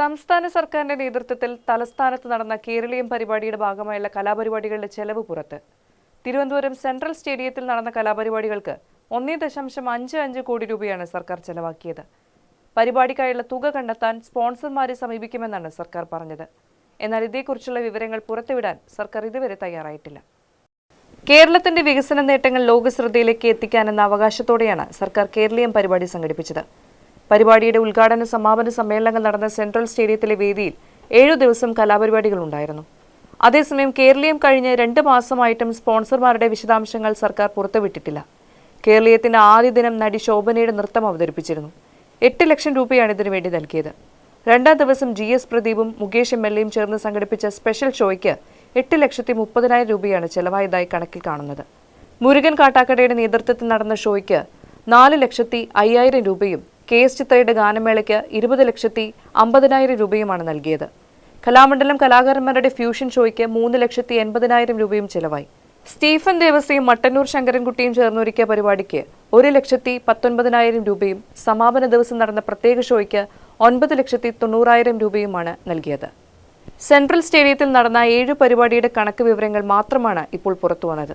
സംസ്ഥാന സർക്കാരിന്റെ നേതൃത്വത്തിൽ തലസ്ഥാനത്ത് നടന്ന കേരളീയം പരിപാടിയുടെ ഭാഗമായുള്ള കലാപരിപാടികളുടെ ചെലവ് പുറത്ത്. തിരുവനന്തപുരം സെൻട്രൽ സ്റ്റേഡിയത്തിൽ നടന്ന കലാപരിപാടികൾക്ക് ഒന്നേ ദശാംശം അഞ്ച് അഞ്ച് കോടി രൂപയാണ് സർക്കാർ ചെലവാക്കിയത്. പരിപാടിക്കായുള്ള തുക കണ്ടെത്താൻ സ്പോൺസർമാരെ സമീപിക്കുമെന്നാണ് സർക്കാർ പറഞ്ഞത്. എന്നാൽ ഇതേക്കുറിച്ചുള്ള വിവരങ്ങൾ പുറത്തുവിടാൻ സർക്കാർ ഇതുവരെ തയ്യാറായിട്ടില്ല. കേരളത്തിന്റെ വികസന നേട്ടങ്ങൾ ലോകശ്രദ്ധയിലേക്ക് എത്തിക്കാനെന്ന അവകാശത്തോടെയാണ് സർക്കാർ കേരളീയം പരിപാടി സംഘടിപ്പിച്ചത്. പരിപാടിയുടെ ഉദ്ഘാടന സമാപന സമ്മേളനങ്ങൾ നടന്ന സെൻട്രൽ സ്റ്റേഡിയത്തിലെ വേദിയിൽ ഏഴു ദിവസം കലാപരിപാടികൾ ഉണ്ടായിരുന്നു അതേസമയം കേരളീയം കഴിഞ്ഞ് രണ്ട് മാസമായിട്ടും സ്പോൺസർമാരുടെ വിശദാംശങ്ങൾ സർക്കാർ പുറത്തുവിട്ടിട്ടില്ല. കേരളീയത്തിന്റെ ആദ്യ ദിനം നടി ശോഭനയുടെ നൃത്തം അവതരിപ്പിച്ചിരുന്നു. എട്ട് ലക്ഷം രൂപയാണ് ഇതിനു വേണ്ടി നൽകിയത്. രണ്ടാം ദിവസം ജി എസ് പ്രദീപും മുകേഷ് എം എൽ എയും ചേർന്ന് സംഘടിപ്പിച്ച സ്പെഷ്യൽ ഷോയ്ക്ക് എട്ട് ലക്ഷത്തി മുപ്പതിനായിരം രൂപയാണ് ചെലവായതായി കണക്കിൽ കാണുന്നത്. മുരുകൻ കാട്ടാക്കടയുടെ നേതൃത്വത്തിൽ നടന്ന ഷോയ്ക്ക് നാല് ലക്ഷത്തി അയ്യായിരം രൂപയും കെ എസ് ചിത്രയുടെ ഗാനമേളയ്ക്ക് ഇരുപത് ലക്ഷത്തി അമ്പതിനായിരം രൂപയുമാണ് നൽകിയത്. കലാമണ്ഡലം കലാകാരന്മാരുടെ ഫ്യൂഷൻ ഷോയ്ക്ക് മൂന്ന് ലക്ഷത്തി എൺപതിനായിരം രൂപയും ചിലവായി. സ്റ്റീഫൻ ദേവസ്യയും മട്ടന്നൂർ ശങ്കരൻകുട്ടിയും ചേർന്നൊരുക്കിയ പരിപാടിക്ക് ഒരു ലക്ഷത്തി പത്തൊൻപതിനായിരം രൂപയും സമാപന ദിവസം നടന്ന പ്രത്യേക ഷോയ്ക്ക് ഒൻപത് ലക്ഷത്തി തൊണ്ണൂറായിരം രൂപയുമാണ് നൽകിയത്. സെൻട്രൽ സ്റ്റേഡിയത്തിൽ നടന്ന ഏഴ് പരിപാടിയുടെ കണക്ക് വിവരങ്ങൾ മാത്രമാണ് ഇപ്പോൾ പുറത്തുവന്നത്.